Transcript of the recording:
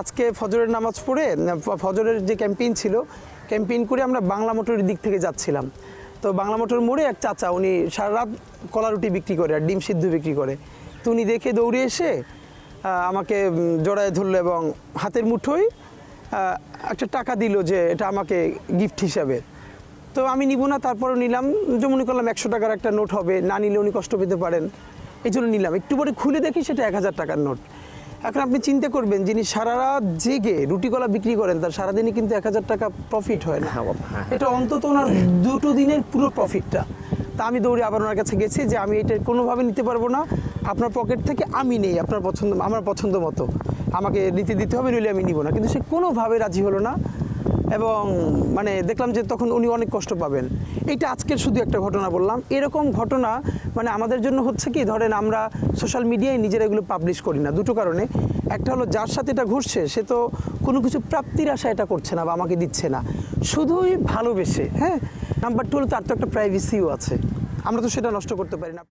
আজকে ফজরের নামাজ পড়ে ফজরের যে ক্যাম্পেইন ছিল, ক্যাম্পেইন করে আমরা বাংলা মোটরের দিক থেকে যাচ্ছিলাম। তো বাংলা মোটর মোড়ে এক চাচা, উনি সারা রাত কলা রুটি বিক্রি করে আর ডিম সিদ্ধ বিক্রি করে। তো উনি দেখে দৌড়ে এসে আমাকে জড়ায় ধরলো এবং হাতের মুঠোয় একটা টাকা দিল যে এটা আমাকে গিফট হিসাবে। তো আমি নিব না, তারপরও নিলাম যে মনে করলাম একশো টাকার একটা নোট হবে, না নিলে উনি কষ্ট পেতে পারেন। এই জন্য নিলাম। একটু পরে খুলে দেখি সেটা এক হাজার টাকার নোট। এখন আপনি চিন্তা করবেন যিনি সারা রাত জেগে রুটি কলা বিক্রি করেন তার সারাদিনই কিন্তু এক হাজার টাকা প্রফিট হয় না। হ্যাঁ হ্যাঁ। এটা অন্তত ওনার দুটো দিনের পুরো প্রফিটটা তা আমি দৌড়ে আবার ওনার কাছে গেছি যে আমি এটা কোনোভাবে নিতে পারব না। আপনার পকেট থেকে আমি নেই আপনার পছন্দ আমার পছন্দ মতো। আমাকে নিতে দিতে হবে নইলে আমি নিব না। কিন্তু সে কোনোভাবে রাজি হলো না। এবং মানে দেখলাম যে তখন উনি অনেক কষ্ট পাবেন। এইটা আজকের শুধু একটা ঘটনা বললাম। এরকম ঘটনা মানে আমাদের জন্য হচ্ছে কি, ধরেন আমরা সোশ্যাল মিডিয়ায় নিজেরা এগুলো পাবলিশ করি না। দুটো কারণে। একটা হলো যার সাথে এটা ঘটছে, সে তো কোনো কিছু প্রাপ্তির আশা এটা করছে না বা আমাকে দিচ্ছে না। শুধুই ভালোবেসে হ্যাঁ? নাম্বার টু হলো তার তো একটা প্রাইভেসিও আছে। আমরা তো সেটা নষ্ট করতে পারি না।